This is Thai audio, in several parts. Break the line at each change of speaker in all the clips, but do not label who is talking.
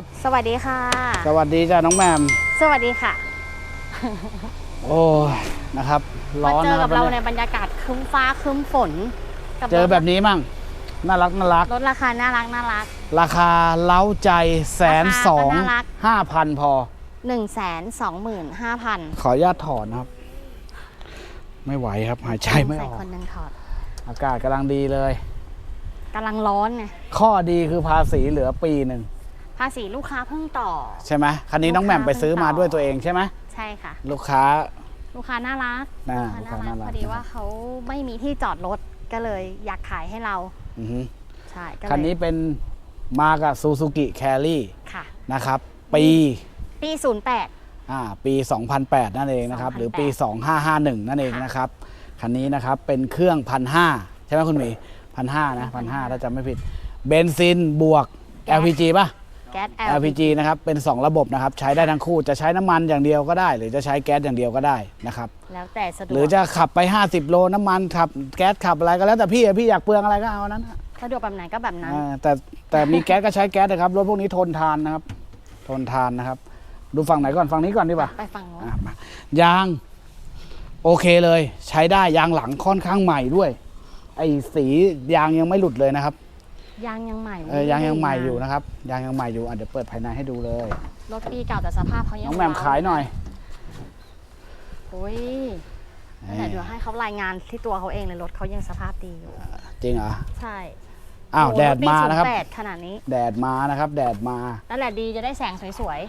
ครับ
สวัสดีค่ะ
สวัสดีจ้าน้องแหมม
สวัสดีค่ะ
โอ้ยนะครับ
มา
ร้อน
เจอ
นะค
กั
รั
บบเรา
วัน
ใน
นี้
บรรยากาศครึ้มฟ้าครึ้มฝนกั
เจอแบบนี้มั่ง น่ารักน่ารัก
ลดราคาน่ารักน่ารัก
ราคาเล้าใจแสนสอง
ราคาก็น่ารัก
ห้าพันพอ
1นึ่งแสนสองหมื่นห้าพัน
ขออนุญาตถอนนะครับ ไม่ไหวครับ หายใจไม่อ
ใส่
อก
คนหนึ่งถอด
อากาศกำลังดีเลย
กำลังร้อนไง
ข้อดีคือภาษีเหลือปีหนึ่ง
ภาษีลูกค้าเพิ่งต่อ
ใช่ไหมคันนี้น้องแหม่มไปซื้อมาด้วยตัวเองใช่ไหม
ใช่ค่ะ
ลูกค้า
ลูกค้าน่ารัก
น่า
ลูก
ลูก
ค้า
ค้า
น่า
น่า
รัก
รั
พ
ก
อดีว่าเขาไม่มีที่จอดรถก็เลยอยากขายให้เรา
อือฮึ
ใช่ก็เลย
คันนี้เป็นมากับซูซูกิแครี่
ค่ะ
นะครับ ปี
ปีศูนย์แปด
อ่าปี 2008 นั่นเองนะครับ
2008
หรือปี 2551 นั่นเองนะครับ คันนี้นะครับเป็นเครื่องพันห้าใช่ไหมคุณหมีพันห้านะพันห้าถ้าจำไม่ผิด เบนซินบวก LPG ป่ะ
แก๊ส
LPG นะครับเป็น 2 ระบบนะครับใช้ได้ทั้งคู่จะใช้น้ำมันอย่างเดียวก็ได้ หรือจะใช้แก๊สอย่างเดียวก็ได้นะครับ
แล้วแต่สะดวก
หรือจะขับไป 50 โลน้ำมันขับแก๊สขับอะไรก็แล้วแต่พี่อะพี่อยากเปลืองอะไรก็เอาอันนั้นอะ
สะดวกแบบไหนก็แบบนั้น
อ่าแต่แต่มีแก๊สก็ใช้แก๊สนะครับรถพวกนี้ทนทานนะครับ ทนทานนะครับ ดูฝั่งไหนก่อนฝั่งนี้ก่อนดีกว่า
ไปฟังโน้น
อะมายาง โอเคเลย ใช้ได้ยางหลังค่อนข้างใหม่ด้วย ไอ้สียางยังไม่หลุดเลยนะครับ
ยางยังใหม่
เออยางยังใหม่อยู่นะครับยางยังใหม่อยู่อะเดี๋ยวเปิดภายในให้ดูเลย
รถปีเก่าแต่สภาพเขายัง
น้องแหม่มขายหน่อย
โอ้ยแต่เดี๋ยวให้เขารายงานที่ตัวเขาเองเลยรถเขายังสภาพดีอยู่
จริงเหรอ
ใช่
อ้าว
โโห
แดดมานะครับ
ปี08ขนาดนี้
แดดมานะครับ แดดมา
นั่นแหละดีจะได้แสงสวย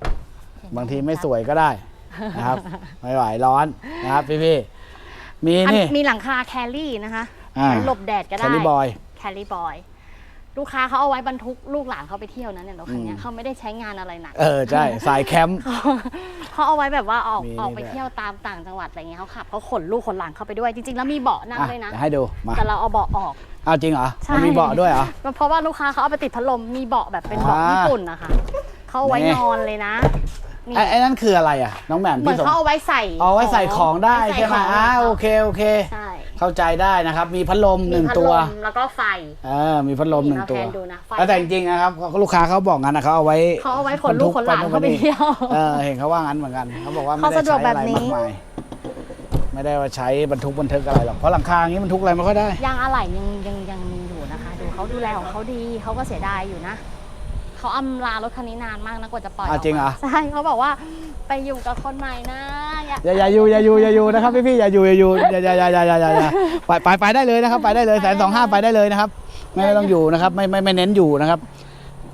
ๆเห็นห
บางทีไม่สวยก็ได้นะครับไม่ไหวร้อนนะครับพี่พี่ๆมี
อัน
นี่
มีหลังคาแครี่นะคะ
อ่า
ไว้หลบแดดก็
แค
ได้
ลิบอย
แครี่บอย ลูกค้าเขาเอาไว้บรรทุกลูกหลานเขาไปเที่ยวนะเนี่ยรถคันเนี้ย
อืม
เขาไม่ได้ใช้งานอะไรหนัก
เออใช่ สายแคมป์
เขาเขาเอาไว้แบบว่าออก
มี
ออกไป
นี่ด้วย
เที่ยวตามต่างจังหวัดอะไรเงี้ยเขาขับเขาขนลูกขนหลานเข้าไปด้วยจริงๆ แล้วมีเบาะนั่ง
อะ
ด้วยนะ
เดี๋ยวให้ดูมา
แต่เราเอาเบาะออก
อ้าวจริงเหรอ
ใช่
มันมีเบาะด้วยเหรอ
เพราะว่าลูกค้าเขาเอาไปติดพัดลมมีเบาะแบบเป็นเบาะ
อ่า
ญี่ปุ่นนะคะเขาเอาไว้
นี่
นอนเลยนะนี่
ไอ้ไอ้นั่นคืออะไรอะ น้องแหม่ม
เหมือน
พี่สม
เขาเอาไว้ใส่
เอาไว้ใส่ของได้
ว้
ใช่ไหม
ของ
อ่าโอเคโอเค
ใช่
เข้าใจได้นะครับ มีพัดลมหนึ่ง
มีพัด
ตัว
ลมแล้วก็ไฟ
เออมีพัดลมหนึ่งตัว
เราแทนดูนะไฟ
แต่จริงๆนะครับลูกค้าเขาบอกงั้นนะเขาเอาไว้
เขาเอาไว้ขนลูกขนหลานเข้าไปเที่ยว
เออเห็นเขาว่างั้นเหมือนกันเขาบอกว่าไม่
เขา
ได้
สะดวก
ใช้
แบ
อะ
บ
ไร
นี้
มากมายไม่ได้ว่าใช้บรรทุกบรรทุกอะไรหรอกเพราะหลังคาอย่างนี้บรรทุกอะไรไม่ค่อยได้
ยางอะไหล่ยังยังยังมีอยู่นะคะ ดูเขาดูแลของเขาดีเขาก็เสียดายอยู่นะ เขาอำลารถคันนี้นานมากนะกว่าจะปล่อย
อะ
กมา
จริงเหรอ
ใช่เขาบอกว่าไปอยู่กับคนใหม่นะอย่า
อย่าอย่าอยู่อย่าอยู่อย่าอยู่นะครับพี่พี่ๆอย่าอยู่อย่าอยู่อย่าอย่าอย่าอย่าอย่าอย่าอย่าไปไปไปได้เลยนะครับ ไปได้เลยแสนสองห้าไปได้เลยนะครับ ไม่ต้องอยู่นะครับ ไม่ไม่ไม่เน้นอยู่นะครับ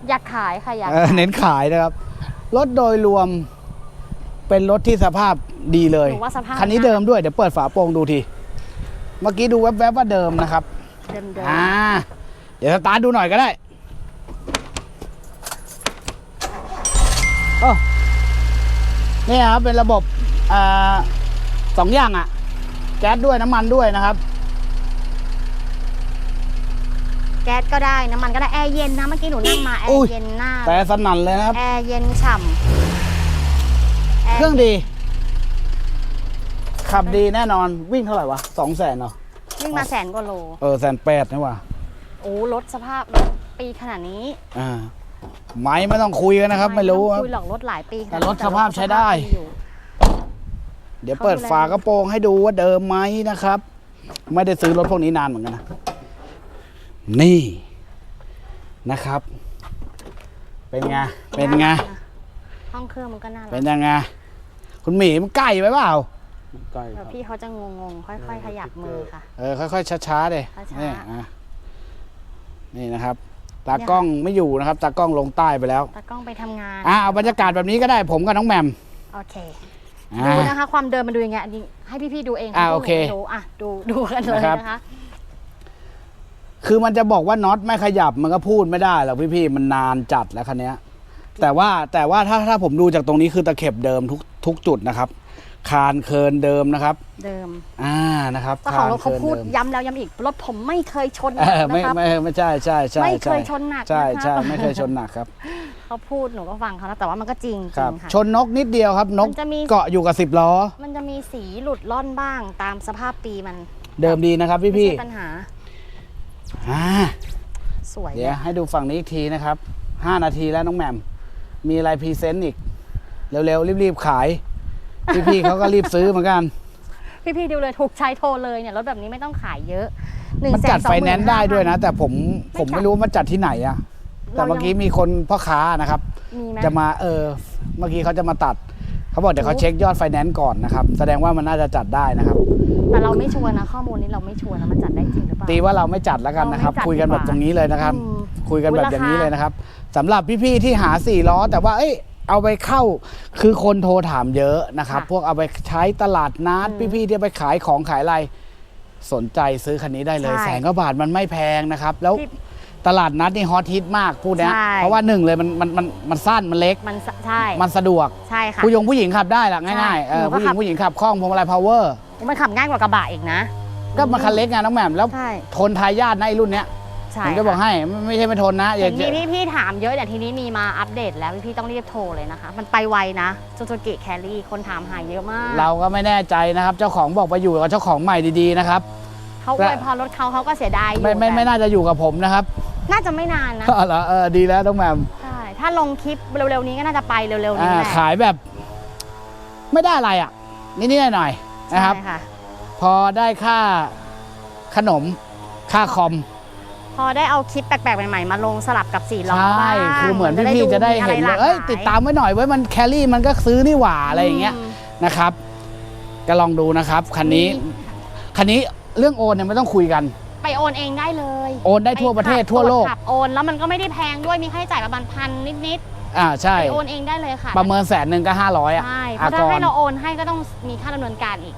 อยากขายค่ะอยาก
เออเน้นขายนะครับรถโดยรวมเป็นรถที่สภาพดีเลย
หนูว่าสภาพ
คันนี้เดิมด้วยเดี๋ยวเปิดฝาโปร่งดูที เมื่อกี้ดูแวบๆว่าเดิมนะครับ
เดิมเดิม
อ่า เดี๋ยวสตาร์ทดูหน่อยก็ได้ โอ้นี่ครับเป็นระบบอ่าสองอย่างอะแก๊สด้วยน้ำมันด้วยนะครับ
แก๊สก็ได้น้ำมันก็ได้แอร์เย็นนะเมื่อกี้หนูนั่งมาแอ
อุ้ย
ร์เย็นหน้า
แต่สนั่นเลยนะครับ
แอร์เย็นฉ่ำแอ
เครื่องดี ขับดีแน่นอนวิ่งเท่าไหร่วะสองแสนเหรอ
วิ่งมาแสนกว่าโล
เออแสนแปดนี่ว่ะ
โอ้รถสภาพรถปีขนาดนี้
อ่า ไม้ไม่ต้องคุยกันนะครับ ไม่รู้ครับ
คุยหรอกรถหลายปี
แต่รถสภาพใช้ได้
สภาพอยู่
เดี๋ยวเปิดฝากระโปรงให้ดูว่าเดิมไหมนะครับ ไม่ได้ซื้อรถพวกนี้นานเหมือนกันนะ นี่นะครับ เป็นไง เป็นไง
ห้องเครื่องมันก็น่ารั
เป็น
ก
ยังไง คุณหมีมันใกล้ไปเปล่า
ใกล้
เดี๋
ค
ยว
รับ
พี่เขาจะงงๆ ค่อย ๆ ขยับมือค่ะ
เออ ค่อยๆช้าๆเลย
ช้าๆ
นี่อะนี่นะครับ ตากล้องไม่อยู่นะครับ ตากล้องลงใต้ไปแล้ว
ตากล้องไปทำงาน
อะเอาบรรยากาศแบบนี้ก็ได้ผมกับน้องแหมม
โอเค
อ่า
ดูนะคะ ความเดิมมันดูยังไงอันนี้ให้พี่ๆดูเอง
อะ
พวกหนู
โอเค
ไม่รู้อะดูดูกันเลย
นะครับ
นะคะ
คือมันจะบอกว่าน็อตไม่ขยับมันก็พูดไม่ได้หรอกพี่ๆมันนานจัดแล้วคันเนี้ยแต่ว่าแต่ว่าถ้าถ้าผมดูจากตรงนี้คือตะเข็บเดิมทุกทุกจุดนะครับ คานเคินเดิมนะครับ
เดิม
อ่านะครับ
เจ้าของรถเขา
คิน
พูด
ดิม
ย้ำแล้วย้ำอีกรถผมไม่เคยชนห
เอ
นัก
อไม่
นะครับ
ไม่ไม่ใช่ใช่ใช่
ไม่เค
ใช่
ยชนหนัก
ใช่
นะครับ
ใช่ไม่เคยชนหนักครับ
เขาพูดหนูก็ฟังเขานะแต่ว่ามันก็จริงจ
ค
ริ
รับ
งค่ะ
ชนนกนิดเดียวครับนก
มันจะมี
เกาะอยู่กับสิบล้อ
มันจะมีสีหลุดล่อนบ้างตามสภาพปีมัน
เดิมดีนะครับ
ไม่
พี่
ใช่ปัญหา
ๆอ่า
สวย
เดี๋ยวให้ดูฝั่งนี้อีกทีนะครับห้านาทีแล้วน้องแหม่มมีอะไรพรีเซนต์อีก เร็วๆ รีบๆ ขาย พี่ๆเขาก็รีบซื้อเหมือนกัน
พี่พี่ๆดูเลยถูกใช้โทรเลยเนี่ยรถแบบนี้ไม่ต้องขายเยอะหนึ่ง
มัน
แส
จั
น
ด
สอง
ไฟ
ห
แน
มื่
น
น
ซ์ได้ด้วยนะ แต่ผมผม
ไม่จัด
ไม่รู้ว่ามันจัดที่ไหนอะแต่เมื่อกี้มีคนพ่อค้านะครับ
มีไหม
จะมาเออเมื่อกี้เขาจะมาตัด เขาบอกเดี๋ยวเขาเช็คยอดไฟแนนซ์ก่อนนะครับ แสดงว่ามันน่าจะจัดได้นะครับ
แต่เราไม่ชัวร์นะข้อมูลนี้เราไม่ชัวร์นะมันจัดได้จริงหรือเปล่า
ตีว่าเราไม่จัดแล้วกันนะครับ
เราไม่จัด
คุยกันแบบ
ดีกว่า
ตรงนี้เลยนะครับ
อืม
คุยกันแบบ
อุ๊ย
อย่างนี้
ราคา
เลยนะครับสำหรับพี่ๆที่หาสี่ล้อ แต่ว่าเอ้ย เอาไปเข้าคือคนโทรถามเยอะนะครับ พวกเอาไปใช้ตลาดนัดพี่ๆที่ไปขายของขายอะไร สนใจซื้อคันนี้ได้เลย
ใช่
แสนกว่าบาทมันไม่แพงนะครับ แล้ว
พี่
ตลาดนัดนี่ฮอตฮิตมากพูดเนี้ย
ใช่
เพราะว่าหนึ่งเลยมันมันมันมันสั้นมันเล็ก
มันสใช่
มันสะดวก
ใช่ค่ะ
ผู้ยงผู้หญิงขับได้หละง่ายๆเออ
หนูก็
ผู้หญิ
ขั
ง
บ
ผู้หญิงขับคล่องพวงมาลัยพาวเวอร์
มันขับง่ายกว่า กระบะอีกนะ
ก็มันคันเล็กไงน้องแหม่มแล้ว
ใช่
ทนทายาทในะไอ้รุ่นเนี้ย
ใช่
ผมจะบอกให้ไม่ไม่ใช่ไม่ทนนะอ
เห็
ย่าน
มีพี่พี่ๆถามเยอะแต่ทีนี้มีมาอัปเดตแล้วพี่พี่ๆต้องรีบโทรเลยนะคะ มันไปไวนะซูซูกิแคลรี่คนถามหาเยอะมาก
เราก็ไม่แน่ใจนะครับ เจ้าของบอกไปอยู่กับเจ้าของใหม่ดีๆนะครับ
เขาอวยพรรถเขาเขาก็เสียดายอยู่
ไม่ไม่ไม่
แต่
น่าจะอยู่กับผมนะครับ
น่าจะไม่นานนะ
อ๋อเหรอเออดีแล้วน้องแหม่ม
ใช่ถ้าลงคลิปเร็วๆนี้ก็น่าจะไปเร็วๆ
อ่า
นี้แหละ
ขายแบบ ไม่ได้อะไรอะนิดๆหน่อยๆนะครับ
ใช่ค่ะ
พอได้ค่าขนมค่าคอม
พอได้เอาคลิปแปลกๆใหม่ๆมาลงสลับกับสี่ล้อ
ใช่
บ้าง
คือเหมือนพี่ๆจะได้เห็น
มี
เล
อะ
ย
ร
เอ้ย
หลากหลา
ติดตามไว้หน่อยไว้ยมันแครี่มันก็ซื้อนี่หว่าอะไรอย่างเงี้ย
ม
นะครับ ก็ลองดูนะครับคันนี้
มี
คันนี้เรื่องโอนเนี่ยไม่ต้องคุยกัน
ไปโอนเองได้เลย
โอนได้ทั่วประเทศ
ขับ
ทั่วโลก
ขับโอนแล้วมันก็ไม่ได้แพงด้วยมีค่าใช้จ่ายประมาณพันนิด
อ่าใช่
ๆไปโอนเองได้เลยค่ะ
ประเมินแสนหนึ่งก็ห้าร้อยอะ
ใช่เพ
อา
ราะถ้ากให้
ร
เราโอนให้ก็ต้องมีค่าดำเนินการอีก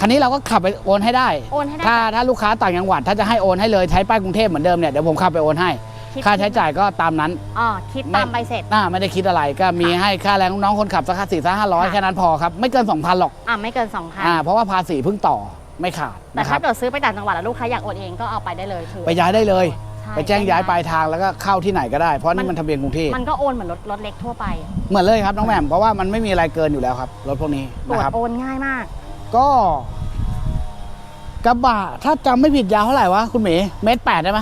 คันนี้เราก็ขับไปโอนให้ได้
โอนให้ได้
ถ้าถ้าลูกค้าต่างจังหวัด ถ้าจะให้โอนให้เลยใช้ป้ายกรุงเทพเหมือนเดิมเนี่ยเดี๋ยวผมขับไปโอนให้
คิด
ค่าใช้จ่ายก็ตามนั้น
อ๋อคิดตามใบเสร็จ
น่าไม่ได้คิดอะไรก็มีให้ค่าแรงน้องคนขับสักสี่สักห้าร้อย
ค่ะ
แค่นั้นพอครับ ไม่เกิน 2,000 หรอก
อ่าไม่เกิน 2,000
อ่าเพราะว่าภาษีเพิ่งต่อไม่ขาด
แต่
นะค
ถ้า
รับ
เกิดซื้อไปต่างจังหวัดแล้วลูกค้าอยากโอนเองก็เอาไปได้เลยคือ
ไปย้ายได้เลย
ใช่
ไปแจ้งย้ายปลายทางแล้วก็เข้าที่ไหนก็ได้ เพราะนี่มันทะเบียนกรุงเทพ
มันก็โอนเหมือนรถรถเล็กทั่วไป
เหมือนเลยครับน้องแหม่มเพราะว่ามันไม่มีอะไรเกินอยู่แล้วครับรถพวกนี้
ตรว
นะ
จ
ครับ
โอนง่ายมาก
ก็กระบะถ้าจำไม่ผิดยาวเท่าไหร่วะคุณหมีเมตรแปดได้ไหม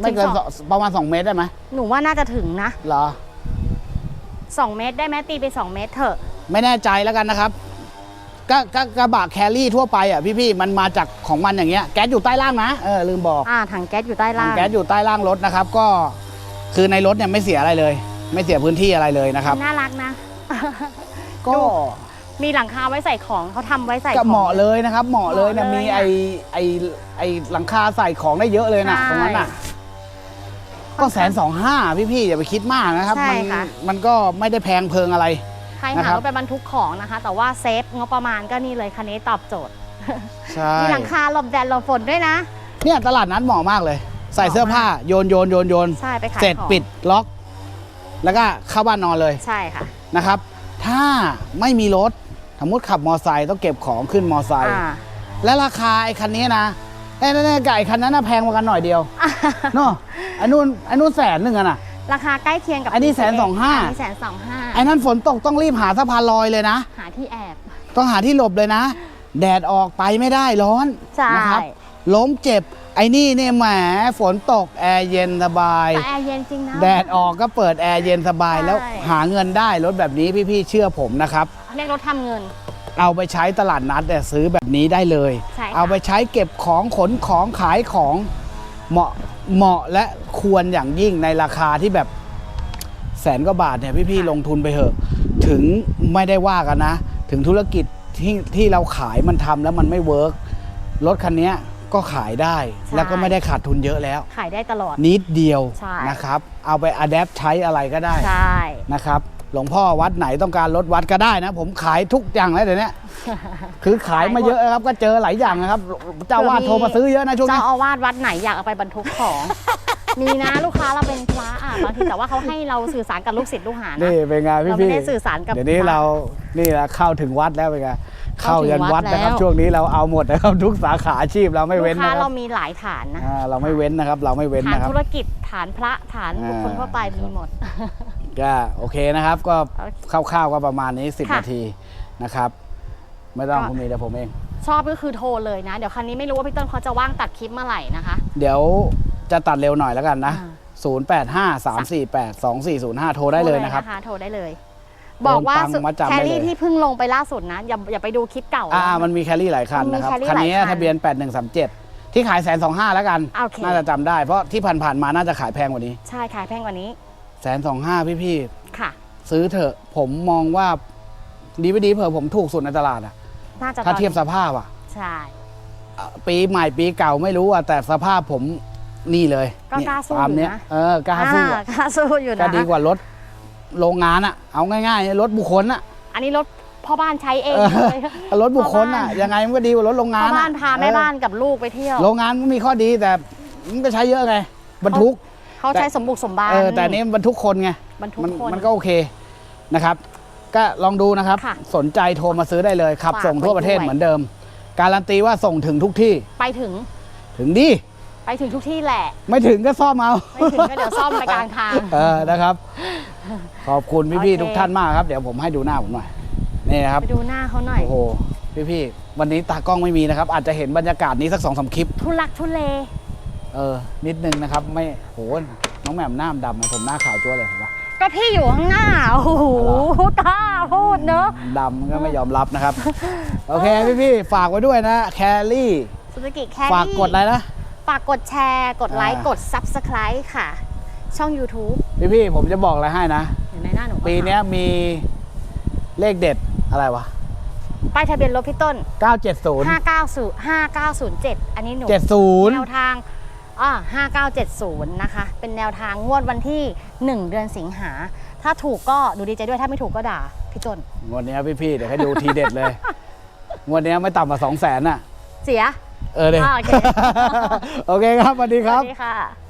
ไม่เกิน
ถึงสอง
สองประมาณสองเมตรได้ไหม
หนูว่าน่าจะถึงนะ
เหรอ
2เมตรได้ไหมตีไป2เมตรเถอะ
ไม่แน่ใจแล้วกันนะครับก็ก็กระบะแครี่ทั่วไปอะพี่ๆมันมาจากของมันอย่างเงี้ยแก๊สอยู่ใต้ล่างนะเออลืมบอก
อ่าถังแก๊สอยู่ใต้
ถั
ล่างง
แก๊สอยู่ใต้ล่างรถนะครับ ก็คือในรถเนี่ยไม่เสียอะไรเลย ไม่เสียพื้นที่อะไรเลยนะครับ
น่ารักนะ
ก็
มีหลังคาไว้ใส่ของเขาทำไว้ใส่
ก็
ของ
เหมาะเลยนะครับ เหมาะเลยนะ
เหมาะเลย
มี
อะ
ไอไอไอหลังคาใส่ของได้เยอะเลยนะ
ใช่
ตรงนั้นน่ะก็แสนสองห้าพี่ๆอย่าไปคิดมากนะครับ
ใช่
มัน
ค่ะ
มันก็ไม่ได้แพงเพลิงอะไร
ใคร
นะ
หา
ครับ
รถไปบรรทุกของนะคะ แต่ว่าเซฟงบประมาณก็นี่เลยคันนี้ตอบโจทย์
ใช่
มีหลังคาหลบแดดหลบฝนด้วยนะ
เนี่ยตลาดนัดเหมาะมากเลย ใส่เสื้อผ้าโยนโยนโยนโยน
ใช่ไปขาย
เสร็จ
ของ
ปิดล็อก แล้วก็เข้าบ้านนอนเลย
ใช่ค่ะ
นะครับ ถ้าไม่มีรถ สมมติขับมอไซค์ต้องเก็บของขึ้นมอไซค์
อ่า
และราคาไอ้คันนี้นะไอ้นั่นๆกับไอ้คันนั้นน่ะแพงกว่ากันหน่อยเดียวเนาะไอ้นู่นไอ้นู่นแสนหนึ่งอะน่ะ
ราคาใกล้เคียงกับ
อันนี้
PCX
125,000
อันนี้แสนสองห้า
ไอ้นั่นฝนตกต้องรีบหาสะพานลอยเลยนะ
หาที่แอบ
ต้องหาที่หลบเลยนะ แดดออกไปไม่ได้ร้อน
ใช่
นะครับล้มเจ็บไอ้นี่เนี่ยแหมฝนตกแอร์เย็นสบาย
แต่แอร์เย็นจริงนะ
แดดออกก็เปิดแอร์เย็นสบาย
ใช่
แล้วหาเงินได้รถแบบนี้พี่ๆเชื่อผมนะครับ
เรียกรถทำเงิน
เอาไปใช้ตลาดนัดเนี่ยซื้อแบบนี้ได้เลย
ใช่ค่ะ
เอาไปใช้เก็บของขนของขายของเหมาะเหมาะและควรอย่างยิ่งในราคาที่แบบแสนกว่าบาทเนี่ยพี่ๆลงทุนไปเถอะ ถึงไม่ได้ว่ากันนะ ถึงธุรกิจที่ที่เราขายมันทำแล้วมันไม่เวิร์กรถคันเนี้ยก็ขายได้
ใช่
แล้วก็ไม่ได้ขาดทุนเยอะแล้ว
ขายได้ตลอด
นิดเดียว
ใช่
นะครับ เอาไปอัดแอปใช้อะไรก็ได้
ใช่
นะครับ หลวงพ่อวัดไหนต้องการรถวัดก็ได้นะ ผมขายทุกอย่างแล้วเดี๋ยวนี้คือขายมาเยอะนะครับ ก็เจอหลายอย่างนะครับ เจ้าว่าดโทรมาซื้อเยอะนะช่วง
เจ้า
นี้
อาวาสวัดไหนอยากเอาไปบรรทุกของมีนะลูกค้าเราเป็นพระอะบางทีแต่ว่าเขาให้เราสื่อสารกับลูกศิษย์ลูกหานะ
นี่เป็นไงพี่
เราไม่
พี่
ได้สื่อสารกับ
เดี๋ยวนี้
พระ
เรานี่แหละเข้าถึงวัดแล้วเป็นไงเข้า
เข้าถึง
ยันวัดนะครับ
วัดแล้ว
ช่วงนี้เราเอาหมดนะครับทุกสาขาอาชีพเราไม่
ลู
เว้น
กค้า
นะครั
เรา
บ
มีหลายฐานนะ
อ่าเราไม่เว้นนะครับ เราไม่เว้น
ฐาน
นะครับ
ธุรกิจฐานพระฐานบุคคล
อ่า
ทั่วไปมีหมด
ก็โอเคนะครับ ก็
โอเค
คร่าวๆก็ประมาณนี้ 10
ค่ะ
นาทีนะครับ ไม่ต้อง
ก็
คุณมีเดี๋ยวผมเอง
ชอบก็คือโทรเลยนะ เดี๋ยวคันนี้ไม่รู้ว่าพี่ต้นเขาจะว่างตัดคลิปเมื่อไหร่นะคะ
เดี๋ยวจะตัดเร็วหน่อยแล้วกันนะ
อ่า
085 348 2405 โทรได้เลยนะครับ
โทรได้เลย บอกว่า
โอนตังค์มัดจำ
แค
ได้เลย
รี่ที่เพิ่งลงไปล่าสุดนะ อย่าอย่าไปดูคลิปเก่า
อ่า
นะ
มันมีแคลรี่หลายคัน
มันมี
นะครับ
แคลรี่
คันนี้
หลายคัน
ทะเบียน 8137 ที่ขายแสนสองห้าแล้วกัน
โอเค
น่าจะจำได้ เพราะที่ผ่านๆมาน่าจะขายแพงกว่านี้
ใช่ขายแพงกว่านี้
แสนสองห้าพี่
ค่ะ
ๆซื้อเถอะผมมองว่าดีไม่ดีเผื่อผมถูกสุดในตลาดอะ
น่าจะ
ถ้า
ตอน
เทียบสภาพอะ
ใช่
อะปีใหม่ปีเก่าไม่รู้อะแต่สภาพผมนี่เลย
ก็
เนี่ย
กล้าสู้
ตาม
อยู่
เนี้ย
นะ
เออกล้าสู้
อ่
อะ
กล้าสู้อยู่
ก็
นะ
ดีกว่ารถโรงงานอะเอาง่ายๆรถบุคคลอะ
อันนี้รถพ่อบ้านใช้เอง
เออ
เลย
รถบุคคลอะ
พ่อบ้าน
ยังไงมันก็ดีกว่ารถโรงงา
พ่อน
อะ
บ้านพาแม่
เออ
บ้านกับลูกไปเที่ยว
โรงงานมันมีข้อดีแต่มันก็ใช้เยอะไงบรรทุก
เขาใช้สมบุกสมบัน
เออแต่อันนี้บรรทุกคนไง
บรรทุก
มัน
คน
มันก็โอเคนะครับ ก็ลองดูนะครับ
ค่ะ
สนใจโทรมาซื้อได้เลยขับ
ฝาก
ส่งทั่วประเทศ
ไว้ด้วย
เหมือนเดิม การันตีว่าส่งถึงทุกที่
ไปถึง
ถึงดี
ไปถึงทุกที่แหละ
ไม่ถึงก็ซ่อมเอา
ไม่ถึงก็เดี๋ยวซ่อมไปกลางทาง
เออนะครับ ขอบคุณพี่
โอเค
ๆทุกท่านมากครับ เดี๋ยวผมให้ดูหน้าผมหน่อยนี่นะครับ
ไปดูหน้าเขาหน่อย
โอ้โหพี่ๆวันนี้ตากล้องไม่มีนะครับ อาจจะเห็นบรรยากาศนี้สักสองสามคลิป
ทุลักทุเล
เออ นิดนึงนะครับ ไม่โหน้องแหม่มหน้าดำอะผมหน้าขาวจั๊วเลยเห็นปะ
ก็พี่อยู่ข้างหน้า โอ้โหกล้าพูดเนอะ
ดำก็ไม่ยอมรับนะครับ โอเคพี่ๆฝากไว้ด้วยนะ แคลรี่
สุสกิแครี่
ฝากกดอะไรนะ
ฝากกดแชร์ กดไลค์
อ่า ก
ด Subscribe ค่ะ ช่อง YouTube
พี่ๆผมจะบอกอะไรให้นะ
เห็นไหมหน้าหนู
ปีเนี้ยมีเลขเด็ดอะไรวะ
ป้ายทะเบียนรถพี่ต้น
970
590 5907 อันนี้หนู
70
แนวทาง อ่า5970 นะคะ เป็นแนวทางงวดวันที่ 1 เดือนสิงหา ถ้าถูกก็ดูดีใจด้วย ถ้าไม่ถูกก็ด่าพี่ต้น
งวันนี้ยพี่ๆเดี๋ยวให้ดูทีเด็ดเลย งวันนี้ยไม่ต่ำกว่า2 0 0 0 0นอะ
เสีย
เออเด็
อ่าโอเค
โอเคครับสวัสดี
ส
ครั
วั
บ
สดีค่ะ